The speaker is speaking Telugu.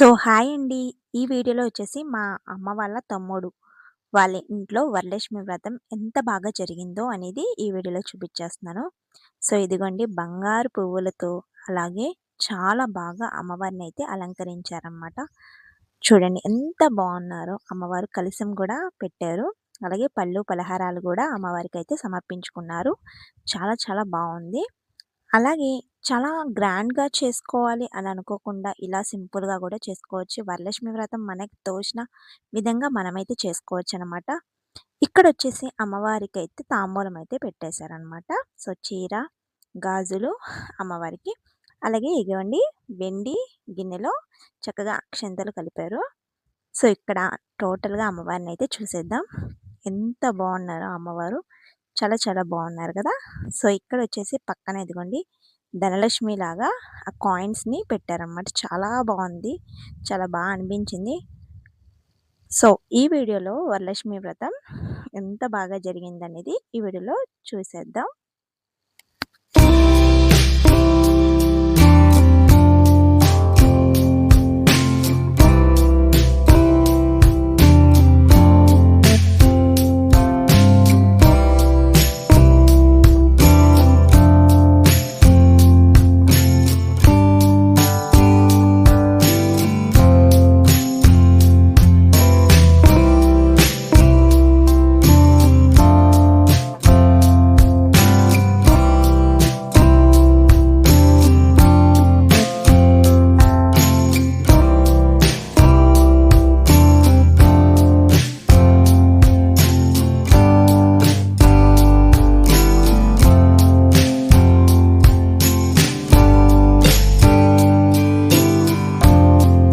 సో హాయ్ అండి. ఈ వీడియోలో వచ్చేసి మా అమ్మ వాళ్ళ తమ్ముడు వాళ్ళ ఇంట్లో వరలక్ష్మి వ్రతం ఎంత బాగా జరిగిందో అనేది ఈ వీడియోలో చూపించేస్తున్నాను. సో ఇదిగోండి బంగారు పువ్వులతో అలాగే చాలా బాగా అమ్మవారిని అయితే అలంకరించారనమాట. చూడండి ఎంత బాగున్నారో అమ్మవారు కలిసం కూడా పెట్టారు. అలాగే పళ్ళు పలహారాలు కూడా అమ్మవారికి అయితే సమర్పించుకున్నారు. చాలా చాలా బాగుంది. అలాగే చాలా గ్రాండ్‌గా చేసుకోవాలి అని అనుకోకుండా ఇలా సింపుల్‌గా కూడా చేసుకోవచ్చు. వరలక్ష్మి వ్రతం మనకు తోచిన విధంగా మనమైతే చేసుకోవచ్చనమాట. ఇక్కడొచ్చేసి అమ్మవారికైతే తాంబూలం అయితే పెట్టేశారనమాట. సో, చీర, గాజులు అమ్మవారికి. అలాగే ఇదిగోండి వెండి గిన్నెలో చక్కగా అక్షింతలు కలిపారు. సో, ఇక్కడ టోటల్‌గా అమ్మవారిని అయితే చూసేద్దాం. ఎంత బాగున్నారో అమ్మవారు. చాలా చాలా బాగున్నారు కదా! సో, ఇక్కడొచ్చేసి పక్కన ఇదిగోండి ధనలక్ష్మి లాగా ఆ కాయిన్స్‌ని పెట్టారన్నమాట చాలా బాగుంది. చాలా బాగా అనిపించింది. సో, ఈ వీడియోలో వరలక్ష్మి వ్రతం ఎంత బాగా జరిగిందనేది ఈ వీడియోలో చూసేద్దాం.